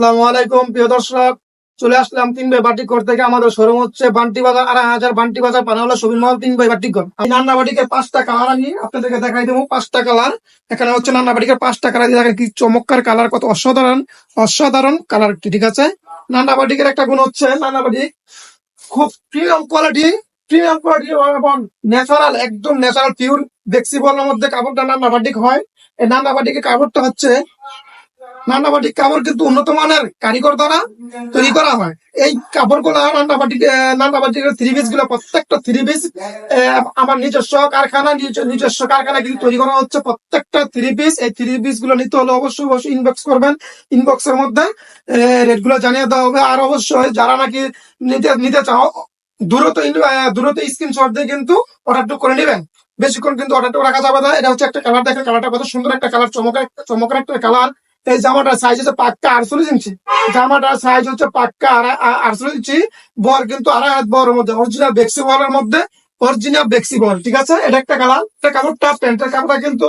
আসসালামু আলাইকুম, প্রিয় দর্শক। চলে আসলাম তিন ভাই বাটিকর থেকে। আমাদের শোরুম হচ্ছে বান্টি বাজার, আড়াই হাজার বান্টি বাজার পানাওয়ালা সবিন মহল তিন ভাই বাটিকর আমি নান্না বাটিকের পাঁচটা কালার আমি আপনাদেরকে দেখাই দেবো পাঁচটা কালার এখানে হচ্ছে নান্না বাটিকের পাঁচটা কালার দেখেন কি চমৎকার কালার কত অসাধারণ অসাধারণ কালার ঠিক আছে? নান্না বাটিকের একটা গুণ হচ্ছে, নান্না বাটিক খুব প্রিমিয়াম কোয়ালিটি প্রিমিয়াম কোয়ালিটি এবং ন্যাচারাল একদম ন্যাচারাল পিওর ফ্লেক্সিবলের মধ্যে কাপড়টা নান্না বাটিক হয়। এই নান্না বাটিকের কাপড়টা হচ্ছে নান্নাবাটি কাপড় কিন্তু উন্নত মানের, কারিগর দ্বারা তৈরি করা হয়। এই কাপড়গুলো নান্নাবাটি নান্নাবাটির থ্রি পিসগুলো, প্রত্যেকটা থ্রি পিস আমার নিজস্ব কারখানা, নিজ- নিজস্ব কারখানা কিন্তু তৈরি করা হচ্ছে। প্রত্যেকটা থ্রি পিস এই থ্রি পিসগুলো নিতে হলে অবশ্যই অবশ্যই ইনবক্স করবেন। ইনবক্স এর মধ্যে রেটগুলো জানিয়ে দেওয়া হবে। আর অবশ্যই যারা নাকি নিতে নিতে চাও, দ্রুত দ্রুত স্ক্রিনশট দিয়ে কিন্তু অর্ডারটা করে নেবেন। বেশিক্ষণ কিন্তু অর্ডারটা রাখা যাবে না। এটা হচ্ছে একটা কালার দেখেন কালারটা কত সুন্দর একটা কালার চমকের চমকের একটা কালার এই জামাটার সাইজ হচ্ছে পাক্কা আটচল্লিশ ইঞ্চি জামাটার সাইজ হচ্ছে পাক্কা আড়াই- আটচল্লিশ ইঞ্চি বর কিন্তু আড়াই হাত বরের মধ্যে অরিজিনাল বেক্সি বরের মধ্যে। অরিজিনাল বেক্সি বল ঠিক আছে? এটা একটা কালার এটা কাপড়টা প্যান্টের কাপড়টা কিন্তু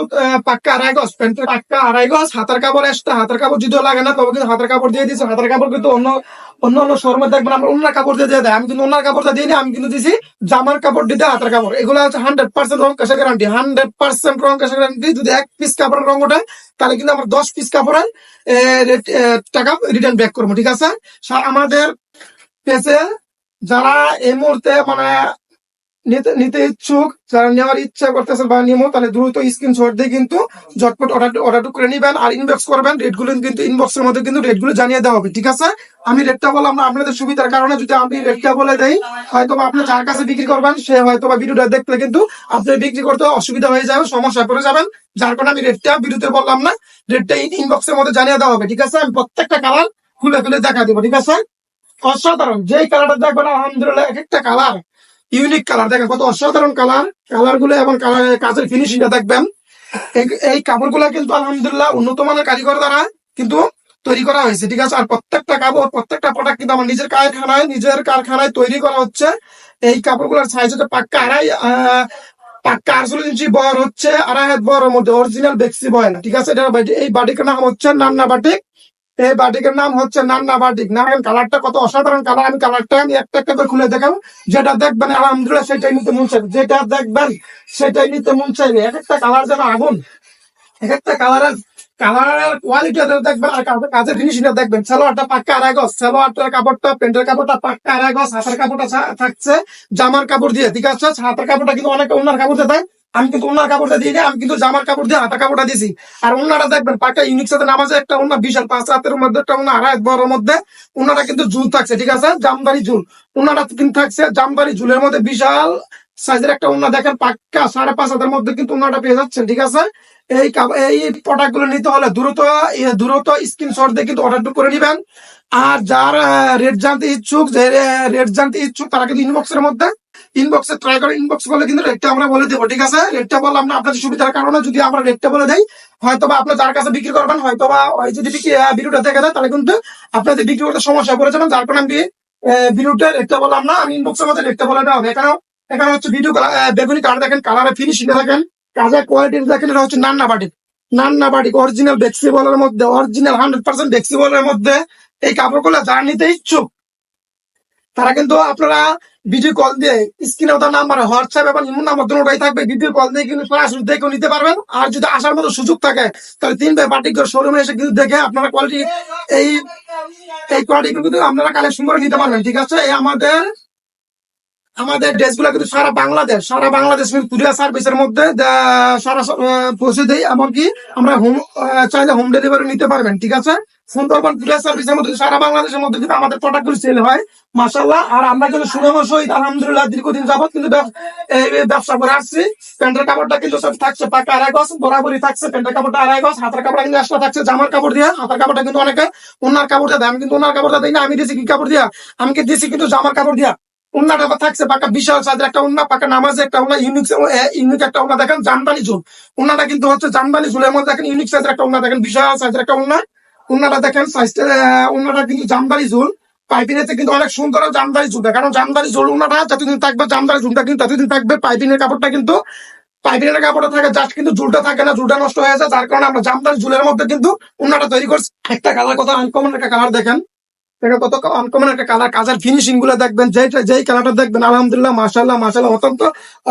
পাক্কা আড়াই গজ, প্যান্টের পাক্কা আড়াই গজ, হাতের কাপড় এক্সট্রা হাতের কাপড় যদিও লাগে না, তবে কিন্তু হাতের কাপড় দিয়ে দিয়েছে, হাতের কাপড় কিন্তু অন্য অন্য অন্য শোরুমে দেখবেন, আমরা অন্য কাপড় দিয়ে দিয়ে দেয় আমি কিন্তু অন্য কাপড়টা দিই আমি কিন্তু দিছি জামার কাপড় দিতে হাতের কাপড়। এগুলো হচ্ছে হান্ড্রেড পার্সেন্ট রং কেসে গ্যারান্টি হান্ড্রেড পার্সেন্ট রং কেসে গ্যারান্টি যদি এক পিস কাপড়ের রং ওঠে, তাহলে কিন্তু আমরা দশ পিস কাপড়ের টাকা রিটার্ন ব্যাক করব, ঠিক আছে? আমাদের পেজে যারা এই মুহূর্তে মানে নিতে নিতে ইচ্ছুক, যারা নেওয়ার ইচ্ছা করতেছেন বা নিমো, তাহলে দ্রুত স্ক্রিনশট দিয়ে কিন্তু ঝটপট অর্ডার অর্ডার করে নিবেন আর ইনবক্স করবেন। রেটগুলো কিন্তু ইনবক্সের মধ্যে কিন্তু রেটগুলো জানিয়ে দেওয়া হবে, ঠিক আছে? আমি রেটটা বললাম না আপনাদের সুবিধার কারণে যদি আমি রেটটা বলে দেই, হয়তো আপনি যার কাছে বিক্রি করবেন, সে হয়তো বা ভিডিওটা দেখলে কিন্তু আপনি বিক্রি করতে অসুবিধা হয়ে যাবে, সমস্যায় পড়ে যাবেন। যার কারণে আমি রেটটা ভিডিওতে বললাম না রেটটা ইনবক্সের মধ্যে জানিয়ে দেওয়া হবে, ঠিক আছে? আমি প্রত্যেকটা কালার খুলে খুলে দেখা দেবো, ঠিক আছে? অসাধারণ, যেই কালারটা দেখবেন, আলহামদুলিল্লাহ, এক একটা কালার ইউনিক কালার। দেখেন কত অসাধারণ কালার। কালারগুলো এবং কাজের ফিনিশিংটা দেখবেন। এই- কাপড়গুলো কিন্তু আলহামদুলিল্লাহ উন্নত মানের কারিগর দ্বারা কিন্তু তৈরি করা হয়েছে, ঠিক আছে? আর প্রত্যেকটা কাপড়, প্রত্যেকটা প্রোডাক্ট কিন্তু আমার নিজের কারখানায় নিজের কারখানায় তৈরি করা হচ্ছে। এই কাপড়গুলোর সাইজ হচ্ছে পাক্কা আড়াই পাক্কা আটচল্লিশ ইঞ্চি বর হচ্ছে, আড়াই হাত বরের মধ্যে অরিজিনাল বেক্সি বয় না, ঠিক আছে? এটা এই বাটিকের নাম হচ্ছে নান্না বাটিক এই বাটিকের নাম হচ্ছে নান্না বাটিক। না কালারটা কত অসাধারণ কালার আমি কালারটা আমি একটা একটা করে খুলে দেখাবো। যেটা দেখবেন, আলহামদুলিল্লাহ সেটাই নিতে মন চাইবে। যেটা দেখবেন, সেটাই নিতে মন চাইবে। এক একটা কালার যেন আগুন, এক একটা কালারের কালারের কোয়ালিটি দেখবেন, আর কাজের ফিনিশিংটা দেখবেন। পাক্কা কাপড়টা কাপড়টা পাক্কা হাতের কাপড়টা থাকছে, জামার কাপড় দিয়ে। হাতের কাপড়টা কিন্তু অনেক অন্যার কাপড় দেয়। আমি কিন্তু অন্যার কাপড়টা দিই না আমি কিন্তু জামার কাপড় দিয়ে হাতের কাপড়টা দিছি। আর ওনারা দেখবেন পাক্কা ইউনিক সাথে নামাজে একটা অন্য বিশাল পাঁচ হাতের মধ্যে একটা অন্য আড়াই বড়ের মধ্যে ওনারা কিন্তু ঝুল থাকছে, ঠিক আছে? জামদারি ঝুল। ওনারা কিন্তু থাকছে জামদারি ঝুলের মধ্যে বিশাল সাইজের একটা ওনা দেখেন পাক্কা সাড়ে পাঁচ হাজার মধ্যে কিন্তু ওনাটা পেয়ে যাচ্ছেন, ঠিক আছে? এই এই প্রোডাক্টগুলো নিতে হলে দ্রুত দ্রুত স্ক্রিনশট দিয়ে কিন্তু অর্ডার করে নিবেন। আর যার রেট জানতে ইচ্ছুক, যে রেট জানতে ইচ্ছুক, তারা কিন্তু ইনবক্সের মধ্যে ইনবক্সে ট্রাই করে ইনবক্স করলে কিন্তু রেটটা আমরা বলে দেবো, ঠিক আছে? রেটটা বললাম না আপনাদের সুবিধার কারণে যদি আমরা রেটটা বলে দেই হয়তো বা আপনার যার কাছে বিক্রি করবেন হয়তো বা যদি ভিডিওটা দেখে দেয়, তাহলে কিন্তু আপনাদের বিক্রি করতে সমস্যা পড়ে যাবেন যার কারণে আমি ভিডিওটা রেটটা বললাম না, আমি ইনবক্সের মধ্যে রেটটা বলে দেওয়া হবে। এখানে এখানে হচ্ছে ভিডিও বেগুনি কালার দেখেন কালারের ফিনিশিং দেখেন, কাজের কোয়ালিটি দেখেন, এটা হচ্ছে নান্না বাটি। নান্না বাটি অরিজিনাল বেক্সিবলের মধ্যে অরিজিনাল হান্ড্রেড পার্সেন্ট বেক্সিবলের মধ্যে এই কাপড়গুলো যারা নিতে ইচ্ছুক তারা কিন্তু আপনারা ভিডিও কল দিয়ে স্ক্রিনে ওদের নাম্বার হোয়াটসঅ্যাপ এবং ইমো নাম্বার দুটোই থাকবে। ভিডিও কল দিয়ে কিন্তু সরাসরি দেখেও নিতে পারবেন। আর যদি আসার মতো সুযোগ থাকে, তাহলে তিন ভাই পার্টিকর শোরুমে এসে কিন্তু দেখে আপনারা কোয়ালিটি এই এই কোয়ালিটি কিন্তু আপনারা কালেকশন করে নিতে পারবেন, ঠিক আছে? এই আমাদের আমাদের ড্রেসগুলো কিন্তু সারা বাংলাদেশ সারা বাংলাদেশ কুরিয়ার সার্ভিসের মধ্যে সারা পৌঁছে দেই, এমনকি আমরা হোম চাইলে হোম ডেলিভারি নিতে পারবেন, ঠিক আছে? সুন্দরবন কুরিয়ার সার্ভিসের মধ্যে, সারা বাংলাদেশের মধ্যে কিন্তু আমাদের প্রোডাক্টগুলো সেল হয় মাসাল্লাহ আর আমরা কিন্তু সুনাম সহিত আলহামদুলিল্লাহ, দীর্ঘদিন যাবত কিন্তু ব্যব- ব্যবসা করে আসছি। প্যান্টের কাপড়টা কিন্তু সব থাকছে পাকা আড়াই গজ, বরাবরই থাকছে প্যান্টের কাপড়টা আড়াই গজ, হাতের কাপড়টা কিন্তু এক্সট্রা থাকছে জামার কাপড় দিয়ে, হাতের কাপড়টা কিন্তু অনেকে ওনার কাপড় দিয়ে দেয়। আমি কিন্তু ওনার কাপড়টা দিই না, আমি দিয়েছি কি কাপড় দিয়া? আমি কি দিয়েছি কিন্তু জামার কাপড় দিয়া? উন্নাটা থাকছে, পাকা বিশাল সাইজের একটা উন্না, পাকা নামাজে একটা উন্না ইউনিক ইউনিক একটা উন্না। দেখেন জামদানি ঝুল উন্নাটা কিন্তু হচ্ছে জামদানি ঝুলের মধ্যে দেখেন ইউনিক সাইজের একটা উন্না। দেখেন বিশাল সাইজের একটা উন্না। উন্নাটা দেখেন সাইজটা উন্নাটা কিন্তু জামদানি ঝুল পাইপিনেতে কিন্তু অনেক সুন্দর জামদানি ঝুল কারণ জামদানি ঝুল উন্নাটা যতদিন থাকবে জামদানি ঝুলটা কিন্তু ততদিন থাকবে। পাইপিনের কাপড়টা কিন্তু, পাইপিনের কাপড়টা থাকে জাস্ট কিন্তু ঝুলটা থাকে না ঝুলটা নষ্ট হয়ে যায়। যার কারণে আমরা জামদানি ঝুলের মধ্যে কিন্তু উন্নাটা তৈরি করছি। একটা কালার কথা আনকমন একটা কালার দেখেন। এটা কত আনকমন একটা কালার কাজের ফিনিশিংগুলো দেখবেন যেটা যেই কালারটা দেখবেন, আলহামদুলিল্লাহ মাশাল্লাহ মাশাল্লাহ অত্যন্ত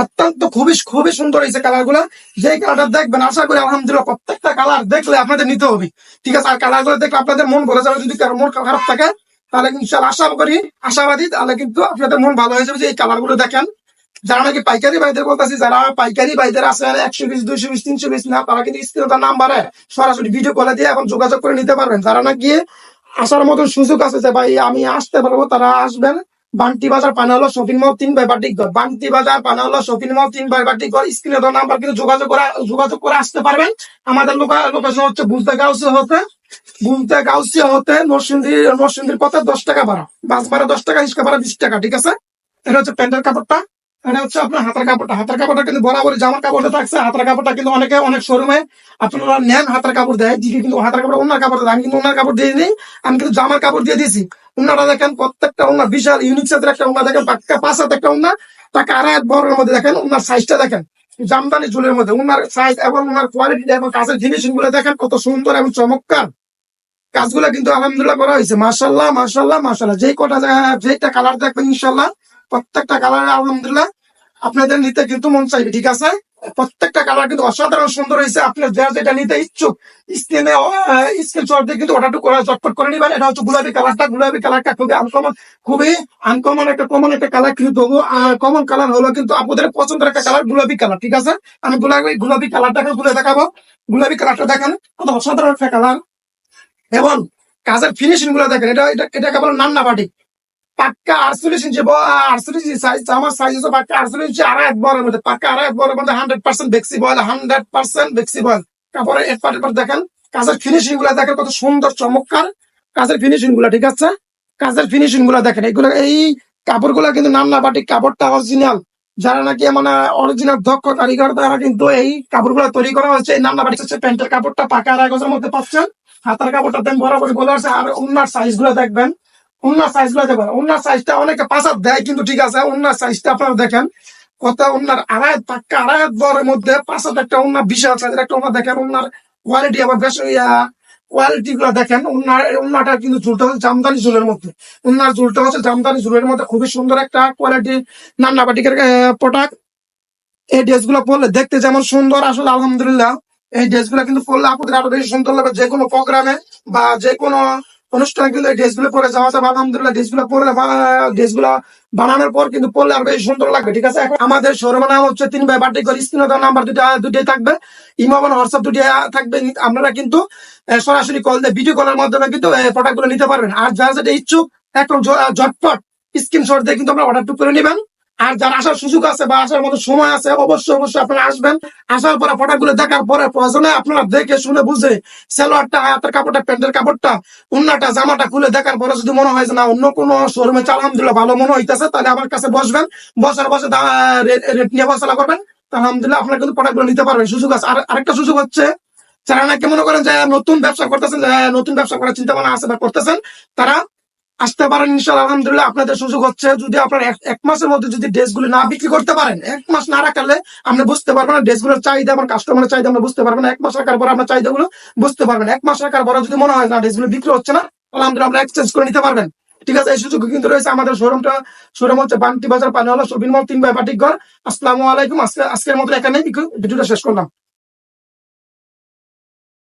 অত্যন্ত খুবই খুবই সুন্দর হয়েছে কালারগুলা যেই কালারটা দেখবেন, আশা করি আলহামদুলিল্লাহ প্রত্যেকটা কালার দেখলে আপনাদের নিতে হবে। ঠিক আছে, আর কালারগুলো দেখলে আপনাদের মন ভরে যাবে। যদি মন খারাপ থাকে, তাহলে আশা করি, আশাবাদী, তাহলে কিন্তু আপনাদের মন ভালো হয়ে যাবে যে এই কালারগুলো দেখেন। যারা নাকি পাইকারি ভাইদের বলতেছি, যারা পাইকারি ভাইদের আছে একশো পিস দুইশো পিস তিনশো পিস না, তারা কিন্তু স্ক্রিনতার নাম্বারে সরাসরি ভিডিও কলে দিয়ে এখন যোগাযোগ করে নিতে পারবেন। যারা নাকি আসার মতন সুযোগ আছে যে ভাই, আমি আসতে পারব, তারা আসবেন। বান্টি বাজার পানালো শপিং মল তিন বাই বাটিক ঘর। বান্টি বাজার পানালো শপিং মল তিন বাই বাটিক ঘর। স্ক্রিনে দেওয়া নাম্বার কিন্তু যোগাযোগ করে যোগাযোগ করে আসতে পারবেন। আমাদের লোকেশন হচ্ছে বুঝতে গাউসি হতে বুঝতে গাউসি হতে নরসিংদী, নরসিংদীর পথে দশ টাকা ভাড়া। বাস ভাড়া দশ টাকা রিক্সা ভাড়া বিশ টাকা, ঠিক আছে? এটা হচ্ছে প্যান্টের কাপড়টা। এটা হচ্ছে আপনার হাতের কাপড়টা হাতের কাপড়টা কিন্তু বরাবর জামার কাপড়টা থাকছে, হাতের কাপড়টা কিন্তু অনেকে অনেক শোরুমে আপনারা নেন হাতের কাপড় দেয়, দিকে কিন্তু হাতের কাপড় অন্য কাপড় দেয়। আমি কিন্তু অন্য কাপড় দিয়ে দিই, আমি কিন্তু জামার কাপড় দিয়ে দিয়েছি ওনারা দেখেন প্রত্যেকটা ওনার বিশাল ইউনিক সাইজের একটা ওনা দেখেন, পাক্কা পাঁচ হাত একটা ওনার তাকে আড়াই বড়ের মধ্যে দেখেন, ওনার সাইজটা দেখেন। জামদানি চুলের মধ্যে, ওনার সাইজ এবং ওনার কোয়ালিটি এবং কাজের ফিনিশিংগুলো দেখেন, কত সুন্দর এবং চমৎকার। কাজগুলো কিন্তু আলহামদুলিল্লাহ করা হয়েছে। মার্শাল্লাহ মার্শাল্লাহ মার্শাল্লাহ যেই কটা জায়গা- যেইটা কালার দেখবেন ইনশাল্লাহ প্রত্যেকটা কালার আলহামদুলিল্লাহ আপনাদের নিতে কিন্তু মন চাইবে, ঠিক আছে? প্রত্যেকটা কালার কিন্তু অসাধারণ সুন্দর হয়েছে, আপনি যারা যেটা নিতে ইচ্ছুক স্ক্রিনে স্ক্রিন শট দিয়ে কিন্তু অর্ডার করে চটপট করে নিবেন। এটা হচ্ছে গোলাপি কালারটা গোলাপি কালারটা খুবই আনকমন খুবই আনকমন একটা কমন একটা কালার কিন্তু কমন কালার হলো কিন্তু আপনাদের পছন্দের একটা কালার গোলাপি কালার ঠিক আছে? আমি গোলাপি গোলাপি কালারটাকে ঘুরে দেখাবো। গোলাপি কালারটা দেখেন অসাধারণ একটা কালার এবং কাজের ফিনিশিংগুলো দেখেন, এটা এটা, এটাকে বলে নান্না বাটি। পাক্কা আটচল্লিশ ব- আটচল্লিশ ইঞ্চি সাইজ আমার সাইজ হচ্ছে পাক্কা আটচল্লিশ ইঞ্চি আড়াই এক বরের মধ্যে পাক্কা আড়াই এক মধ্যে হান্ড্রেড পার্সেন্ট বেক্সি বয়েল হান্ড্রেড পার্সেন্ট বেক্সি বয়েল কাপড়ের এর পার এর দেখেন, কাজের ফিনিশিংগুলা দেখেন কত সুন্দর, চমৎকার। কাজের ফিনিশিংগুলা, ঠিক আছে? কাজের ফিনিশিংগুলা দেখেন, এগুলো, এই কাপড়গুলা কিন্তু নান্না বাটি, কাপড়টা অরিজিনাল যারা নাকি মানে অরিজিনাল দক্ষ কারিগর, তারা কিন্তু এই কাপড়গুলা তৈরি করা হচ্ছে এই নান্না বাটি হচ্ছে প্যান্টের কাপড়টা পাকা আড়াই গজের মধ্যে পাচ্ছেন। হাতার কাপড়টা দেন বরাবরই বলে আছে আর ওনার সাইজগুলো দেখবেন। ওনার সাইজগুলো দেখবেন ওনার সাইজটা অনেকে পাঁচাত দেয়, কিন্তু ঠিক আছে ওনার সাইজটা আপনারা দেখেন, কত ওনার আড়াই পাক্কা, আড়াই বরের মধ্যে পাঁচাত একটা ওনার বিশাল সাইজের একটা ওনার দেখেন ওনার কোয়ালিটি আবার বেশ কোয়ালিটি গুলো দেখেন ওনার ওনাটা কিন্তু ঝুলটা হচ্ছে জামদানি ঝুলের মধ্যে। ওনার ঝুলটা হচ্ছে জামদানি ঝুলের মধ্যে, খুবই সুন্দর একটা কোয়ালিটি নান্না বাটিকের প্রোডাক্ট এই ড্রেসগুলো পরলে দেখতে যেমন সুন্দর, আসলে আলহামদুলিল্লাহ, এই ড্রেসগুলো কিন্তু পরলে আপনাদের আরও বেশি সুন্দর লাগবে যে কোনো প্রোগ্রামে বা যে কোনো অনুষ্ঠানে কিন্তু ড্রেসগুলো পরে যাওয়া যাবে আলহামদুলিল্লাহ ড্রেসগুলো পরলে ড্রেসগুলো বানানোর পর কিন্তু পরলে আরও বেশি সুন্দর লাগবে, ঠিক আছে? আমাদের শোরুমের নাম হচ্ছে তিন বাই বাটি করে স্ক্রিনে নাম্বার দুটা দুটাই থাকবে ইমোবান হোয়াটসঅ্যাপ দুটি থাকবে, আপনারা কিন্তু সরাসরি কল দিয়ে ভিডিও কলের মাধ্যমে কিন্তু প্রোডাক্টগুলো নিতে পারবেন। আর যারা যেটা ইচ্ছুক জ- ঝটপট স্ক্রিনশট দিয়ে কিন্তু আপনারা অর্ডার করে নেবেন। আর যার আসার সুযোগ আছে বা আসার মতো সময় আছে, অবশ্যই অবশ্যই আপনারা আসবেন। আসার পরে প্রোডাক্টগুলো দেখার পরে প্রয়োজনে আপনারা দেখে শুনে বুঝে সালোয়ারটা, হাতের কাপড়টা, প্যান্টের কাপড়টা, উন্নাটা, জামাটা খুলে দেখার পরে যদি মনে হয় যে না, অন্য কোনো শোরুমে আলহামদুলিল্লাহ ভালো মনে হইতেছে, তাহলে আমার কাছে বসবেন। বসার বসে রেট নিয়ে বসালা করবেন। আলহামদুলিল্লাহ আপনারা কিন্তু প্রোডাক্টগুলো নিতে পারবেন, সুযোগ আছে। আর আরেকটা সুযোগ হচ্ছে, যারা নাকি মনে করেন যে নতুন ব্যবসা করতেছেন নতুন ব্যবসা করার চিন্তা ভাবনা আছে বা করতেছেন, তারা আসতে পারেন ইনশাল্লাহ আলহামদুলিল্লাহ আপনাদের সুযোগ হচ্ছে। যদি আপনার এক- মাসের মধ্যে যদি ড্রেসগুলো না বিক্রি করতে পারেন, এক মাস না রাখলে আমরা বুঝতে পারবেন না ড্রেসগুলোর চাহিদা আমার কাস্টমারের চাহিদা আমরা বুঝতে পারবেন না। এক মাস রাখার পর আপনার চাহিদাগুলো বুঝতে পারবেন এক মাস রাখার পরে যদি মনে হয় না, ড্রেসগুলো বিক্রি হচ্ছে না, আলহামদুলিল্লাহ আমরা এক্সচেঞ্জ করে নিতে পারবেন। ঠিক আছে, এই সুযোগ কিন্তু রয়েছে আমাদের শোরুমটা শোরুম হচ্ছে বান্টি বাজার, পানিওয়ালা, শপিং মল, তিন বাই বাটিক ঘর। আসসালামু আলাইকুম। আজকে আজকের মতো এখানে ভিডিওটা শেষ করলাম।